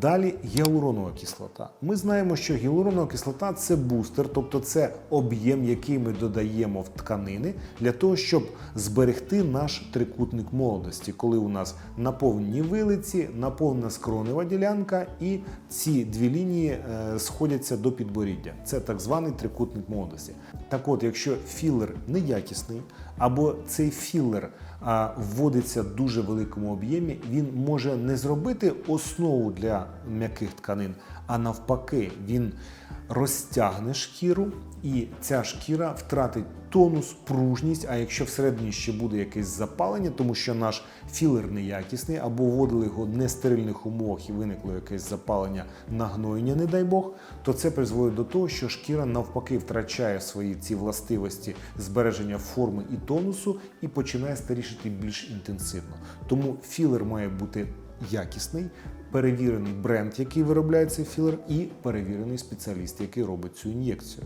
Далі гіалуронова кислота. Ми знаємо, що гіалуронова кислота це бустер, тобто це об'єм, який ми додаємо в тканини для того, щоб зберегти наш трикутник молодості, коли у нас наповнені вилиці, наповнена скронева ділянка, і ці дві лінії е, сходяться до підборіддя. Це так званий трикутник молодості. Так от, якщо філер неякісний, або цей філер вводиться в дуже великому об'ємі, він може не зробити основу для м'яких тканин, а навпаки, він розтягне шкіру, і ця шкіра втратить тонус, пружність. А якщо всередині ще буде якесь запалення, тому що наш філер неякісний, або вводили його в нестерильних умовах і виникло якесь запалення нагноєння, не дай Бог, то це призводить до того, що шкіра навпаки втрачає свої ці властивості збереження форми і тонусу і починає старішити більш інтенсивно. Тому філер має бути якісний, перевірений бренд, який виробляє цей філер, і перевірений спеціаліст, який робить цю ін'єкцію.